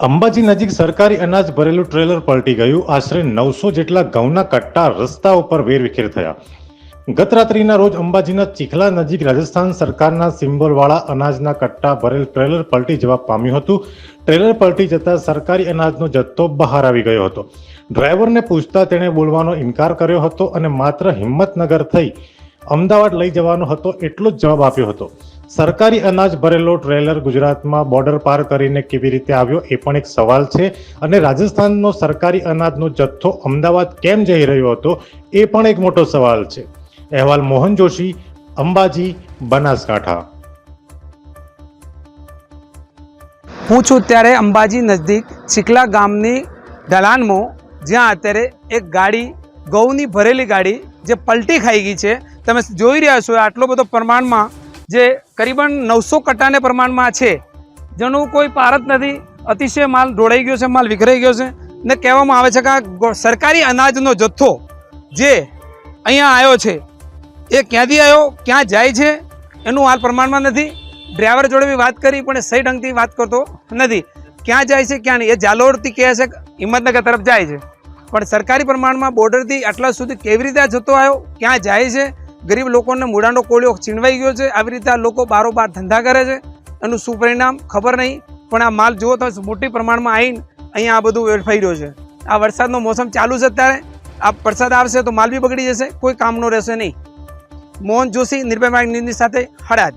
અંબાજી નજીક સરકારી અનાજ ભરેલું ટ્રેલર પલટી ગયું. આશરે નવસો જેટલા ઘઉંના કટ્ટા રસ્તા ઉપર વેરવિખેર થયા. ગત રાત્રિના રોજ અંબાજીના ચીખલા નજીક રાજસ્થાન સરકારના સિમ્બોલવાળા અનાજના કટ્ટા ભરેલ ટ્રેલર પલટી જવા પામ્યું હતું. ટ્રેલર પલટી જતા સરકારી અનાજનો જથ્થો બહાર આવી ગયો હતો. ડ્રાઈવરને પૂછતા તેણે બોલવાનો ઇનકાર કર્યો હતો અને માત્ર હિંમતનગર થઈ અમદાવાદ લઈ જવાનો હતો એટલો જ જવાબ આપ્યો હતો. સરકારી અનાજ ભરેલો ટ્રેલર ગુજરાતમાં બોર્ડર પાર કરીને કેવી રીતે આવ્યો એ પણ એક સવાલ છે અને રાજસ્થાનનો સરકારી અનાજનો જથ્થો અમદાવાદ કેમ જઈ રહ્યો હતો એ પણ એક મોટો સવાલ છે. અહેવાલ મોહન જોશી, અંબાજી, બનાસકાંઠા. હું છું અત્યારે અંબાજી નજદીક ચીકલા ગામની ઢલાનમાં જ્યાં અત્યારે એક ગાડી ઘઉંની ભરેલી ગાડી જે પલટી ખાઈ ગઈ છે. તમે જોઈ રહ્યા છો આટલો બધો પ્રમાણમાં જે કરીબન નવસો કટ્ટાને પ્રમાણમાં છે. જેનું કોઈ પાર જ નથી. અતિશય માલ ઢોળાઈ ગયો છે, માલ વિખરાઈ ગયો છે. ને કહેવામાં આવે છે કે આ સરકારી અનાજનો જથ્થો જે અહીંયા આવ્યો છે, એ ક્યાંથી આવ્યો, ક્યાં જાય છે, એનું હાલ પ્રમાણમાં નથી. ડ્રાઈવર જોડે બી વાત કરી, પણ એ સહી ઢંગથી વાત કરતો નથી. ક્યાં જાય છે, ક્યાં નહીં? એ જાલોરથી કહે છે હિંમતનગર તરફ જાય છે. પણ સરકારી પ્રમાણમાં બોર્ડરથી આટલા સુધી કેવી રીતે જતો આવ્યો, ક્યાં જાય છે? ગરીબ લોકોને મૂડાનો કોળિયો છીનવાઈ ગયો છે. આવી રીતે આ લોકો બારોબાર ધંધા કરે છે. એનું શું ખબર નહીં. પણ આ માલ જુઓ તો મોટી પ્રમાણમાં આવીને અહીંયા આ બધું વેડફાઈ રહ્યો છે. આ વરસાદનો મોસમ ચાલુ છે અત્યારે. આ વરસાદ આવશે તો માલ બી બગડી જશે. કોઈ કામનો રહેશે નહીં. મોહન જોશી, નિર્ભય ન્યૂઝની સાથે હળાદ